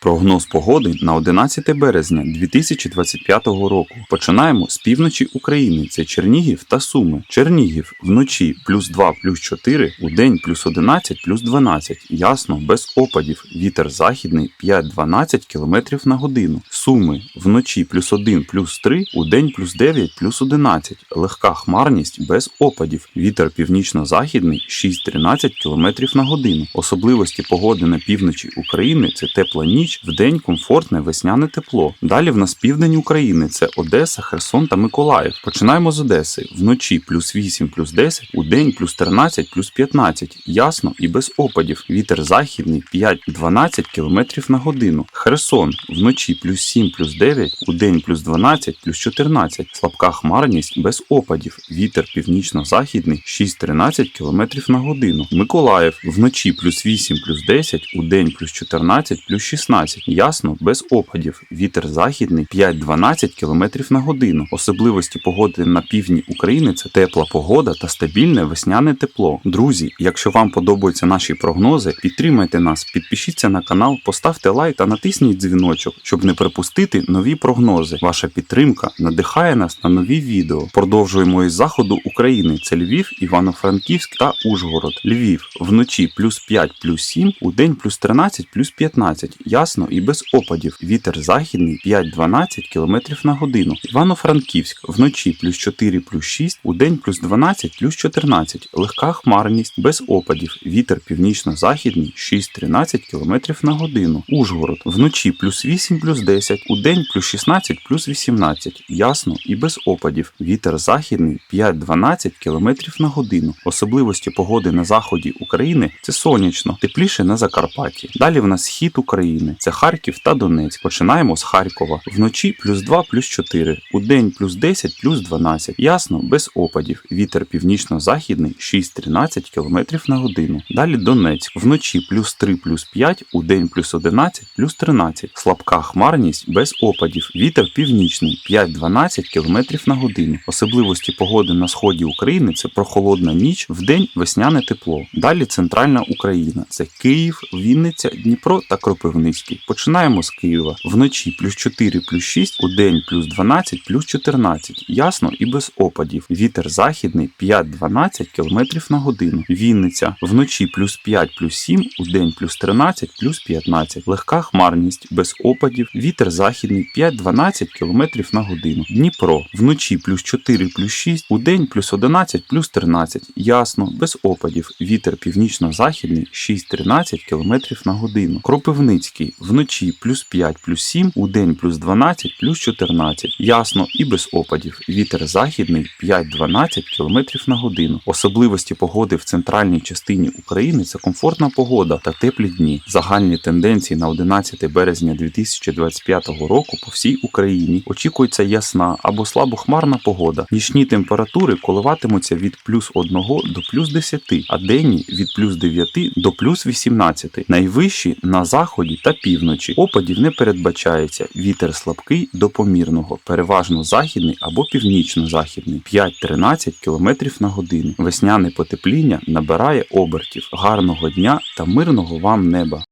Прогноз погоди на 11 березня 2025 року. Починаємо з півночі України. Це Чернігів та Суми. Чернігів вночі плюс 2 плюс 4, у день плюс 11 плюс 12. Ясно, без опадів. Вітер західний 5-12 км на годину. Суми вночі плюс 1 плюс 3, у день плюс 9 плюс 11. Легка хмарність без опадів. Вітер північно-західний 6-13 км на годину. Особливості погоди на півночі України це тепла ніч, вдень комфортне весняне тепло. Далі в нас південь України це Одеса, Херсон та Миколаїв. Починаємо з Одеси. Вночі плюс 8 плюс 10, у день плюс 13 плюс 15. Ясно і без опадів. Вітер західний 5-12 км на годину. Херсон вночі плюс 7 плюс 9, у день плюс 12 плюс 14. Слабка хмарність без опадів. Вітер північно-західний 6-13 км на годину. Миколаїв вночі плюс 8 плюс 10, у день плюс 14 плюс 16. Ясно, без опадів. Вітер західний 5-12 км на годину. Особливості погоди на півдні України це тепла погода та стабільне весняне тепло. Друзі, якщо вам подобаються наші прогнози, підтримайте нас, підпишіться на канал, поставте лайк та натисніть дзвіночок, щоб не пропустити нові прогнози. Ваша підтримка надихає нас на нові відео. Продовжуємо із заходу України. Це Львів, Івано-Франківськ та Ужгород. Львів вночі плюс 5 плюс 7, у день плюс 13 плюс 15. Ясно і без опадів. Вітер західний 5-12 км на годину. Івано-Франківськ вночі плюс 4 плюс 6, у день плюс 12 плюс 14. Легка хмарність без опадів. Вітер північно-західний 6-13 км на годину. Ужгород вночі плюс 8 плюс 10, у день плюс 16 плюс 18. Ясно і без опадів. Вітер західний 5-12 км на годину. Особливості погоди на заході України це сонячно, тепліше на Закарпатті. Далі в нас схід України. Це Харків та Донецьк. Починаємо з Харкова. Вночі плюс 2 плюс 4, у день плюс 10 плюс 12. Ясно, без опадів. Вітер північно-західний 6-13 км на годину. Далі Донецьк. Вночі плюс 3 плюс 5, у день плюс 11 плюс 13. Слабка хмарність без опадів. Вітер північний 5-12 км на годину. Особливості погоди на сході України це прохолодна ніч, вдень весняне тепло. Далі центральна Україна. Це Київ, Вінниця, Дніпро та Кропивницький. Починаємо з Києва. Вночі плюс 4 плюс 6, у плюс 12 плюс 14. Ясно і без опадів. Вітер західний 5-12 км на годину. Вінниця вночі плюс 5 плюс 7, у день плюс 13 плюс 15. Легка хмарність без опадів. Вітер західний 5-12 км на годину. Дніпро вночі плюс 4 плюс 6, у день плюс 11 плюс 13. Ясно, без опадів. Вітер північно-західний 6-13 км на годину. Кропивницький вночі плюс 5 плюс 7, у день плюс 12 плюс 14. Ясно і без опадів. Вітер західний 5-12 км на годину. Особливості погоди в центральній частині України це комфортна погода та теплі дні. Загальні тенденції на 11 березня 2025 року по всій Україні очікується ясна або слабохмарна погода. Нічні температури коливатимуться від плюс 1 до плюс 10, а денні від плюс 9 до плюс 18. Найвищі на заході та півночі. Опадів не передбачається. Вітер слабкий до помірного, переважно західний або північно-західний 5-13 км на годину. Весняне потепління набирає обертів. Гарного дня та мирного вам неба!